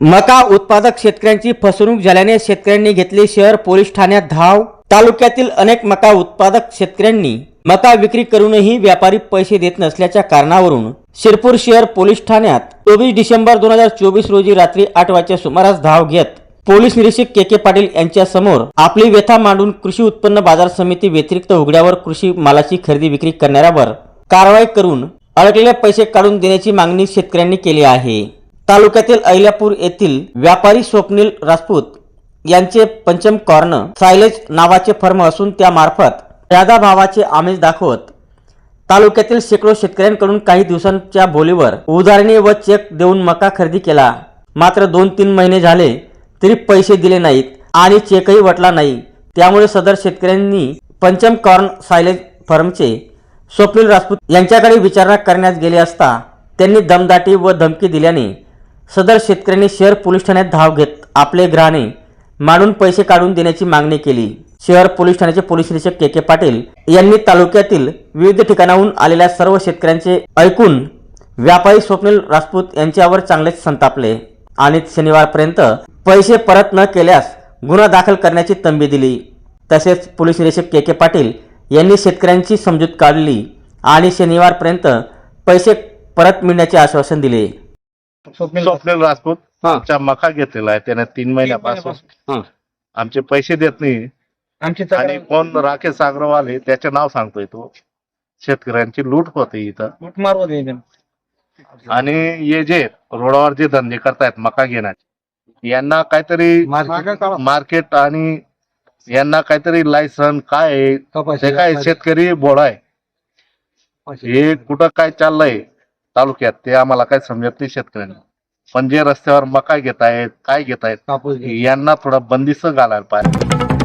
मका उत्पादक शेतकऱ्यांची फसवणूक झाल्याने शेतकऱ्यांनी घेतली शहर पोलीस ठाण्यात धाव. तालुक्यातील अनेक मका उत्पादक शेतकऱ्यांनी मका विक्री करूनही व्यापारी पैसे देत नसल्याच्या कारणावरून शिरपूर शहर पोलीस ठाण्यात चोवीस डिसेंबर दोन हजार चोवीस रोजी रात्री आठ वाजच्या सुमारास धाव घेत पोलीस निरीक्षक के के पाटील यांच्या समोर आपली व्यथा मांडून कृषी उत्पन्न बाजार समिती व्यतिरिक्त उघड्यावर कृषी मालाची खरेदी विक्री करणाऱ्यावर कारवाई करून अडकलेले पैसे काढून देण्याची मागणी शेतकऱ्यांनी केली आहे. तालुक्यातील अहिल्यापूर येथील व्यापारी स्वप्नील राजपूत यांचे पंचम कॉर्न सायलेज नावाचे फर्म असून त्यामार्फत जादा भावाचे आमिष दाखवत तालुक्यातील शेकडो शेतकऱ्यांकडून काही दिवसांच्या बोलीवर उधारणी व चेक देऊन मका खरेदी केला. मात्र दोन तीन महिने झाले तरी पैसे दिले नाहीत आणि चेकही वटला नाही. त्यामुळे सदर शेतकऱ्यांनी पंचम कॉर्न सायलेज फर्मचे स्वप्नील राजपूत यांच्याकडे विचारणा करण्यात गेले असता त्यांनी दमदाटी व धमकी दिल्याने सदर शेतकऱ्यांनी शहर पोलीस ठाण्यात धाव घेत आपले ग्राहणे मांडून पैसे काढून देण्याची मागणी केली. शहर पोलीस ठाण्याचे पोलीस निरीक्षक के के पाटील यांनी तालुक्यातील विविध ठिकाणाहून आलेल्या सर्व शेतकऱ्यांचे ऐकून व्यापारी स्वप्नील राजपूत यांच्यावर चांगलेच संतापले आणि शनिवारपर्यंत पैसे परत न केल्यास गुन्हा दाखल करण्याची तंबी दिली. तसेच पोलीस निरीक्षक के के पाटील यांनी शेतकऱ्यांची समजूत काढली आणि शनिवारपर्यंत पैसे परत मिळण्याचे आश्वासन दिले. स्वप्नील राजपूत हा. चा मका घेतलेला आहे. त्याने तीन महिन्यापासून हा. आमचे पैसे देत नाही. आमची आणि कोण राकेश अग्रवाल आहे त्याचे नाव सांगतोय तो. शेतकऱ्यांची लूट होते इथं. लुटमार होते. आणि हे जे रोडावर जे धंदे करतायत मका घेण्याचे यांना काहीतरी मार्केट आणि यांना काहीतरी लायसन काय आहे ते काय शेतकरी बोळा आहे हे कुठं काय चाललंय? तालुक्यात ते आम्हाला काय समजत नाही शेतकऱ्यांना. पण जे रस्त्यावर मका घेत आहेत काय घेत आहेत यांना थोडा बंदिस्त घालायला पाहिजे.